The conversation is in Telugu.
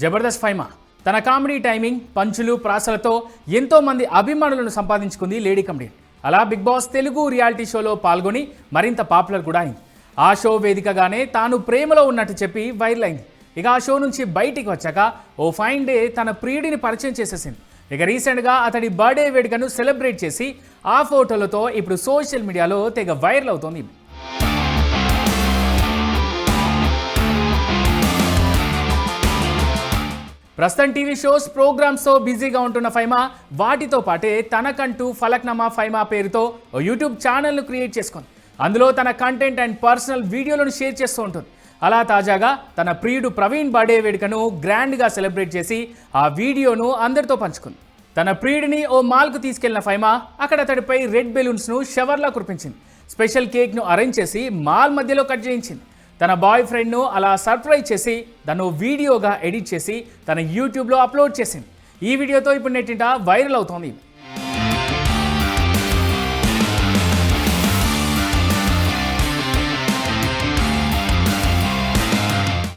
జబర్దస్త్ ఫైమా. తన కామెడీ టైమింగ్ పంచులు ప్రాసలతో ఎంతోమంది అభిమానులను సంపాదించుకుంది లేడీ కమెడియన్. అలా బిగ్ బాస్ తెలుగు రియాలిటీ షోలో పాల్గొని మరింత పాపులర్ కూడా అయింది. ఆ షో వేదికగానే తాను ప్రేమలో ఉన్నట్టు చెప్పి వైరల్ అయింది. ఇక ఆ షో నుంచి బయటికి వచ్చాక ఓ ఫైన్ డే తన ప్రియుడిని పరిచయం చేసేసింది. ఇక రీసెంట్గా అతడి బర్త్డే వేడుకను సెలబ్రేట్ చేసి ఆ ఫోటోలతో ఇప్పుడు సోషల్ మీడియాలో తెగ వైరల్ అవుతోంది. ప్రస్తుతం టీవీ షోస్ ప్రోగ్రామ్స్తో బిజీగా ఉంటున్న ఫైమా వాటితో పాటే తనకంటూ ఫలక్నమా ఫైమా పేరుతో ఓ యూట్యూబ్ ఛానల్ను క్రియేట్ చేసుకుంది. అందులో తన కంటెంట్ అండ్ పర్సనల్ వీడియోలను షేర్ చేస్తూ ఉంటుంది. అలా తాజాగా తన ప్రియుడు ప్రవీణ్ బర్డే వేడుకను గ్రాండ్గా సెలబ్రేట్ చేసి ఆ వీడియోను అందరితో పంచుకుంది. తన ప్రియుడిని ఓ మాల్కు తీసుకెళ్ళిన ఫైమా అక్కడ అతడిపై రెడ్ బెలూన్స్ను షవర్లా కురిపించింది. స్పెషల్ కేక్ను అరేంజ్ చేసి మాల్ మధ్యలో కట్ చేయించింది. తన బాయ్ ఫ్రెండ్ను అలా సర్ప్రైజ్ చేసి తను వీడియోగా ఎడిట్ చేసి తన యూట్యూబ్లో అప్లోడ్ చేసింది. ఈ వీడియోతో ఇప్పుడు నెట్టింట వైరల్ అవుతోంది.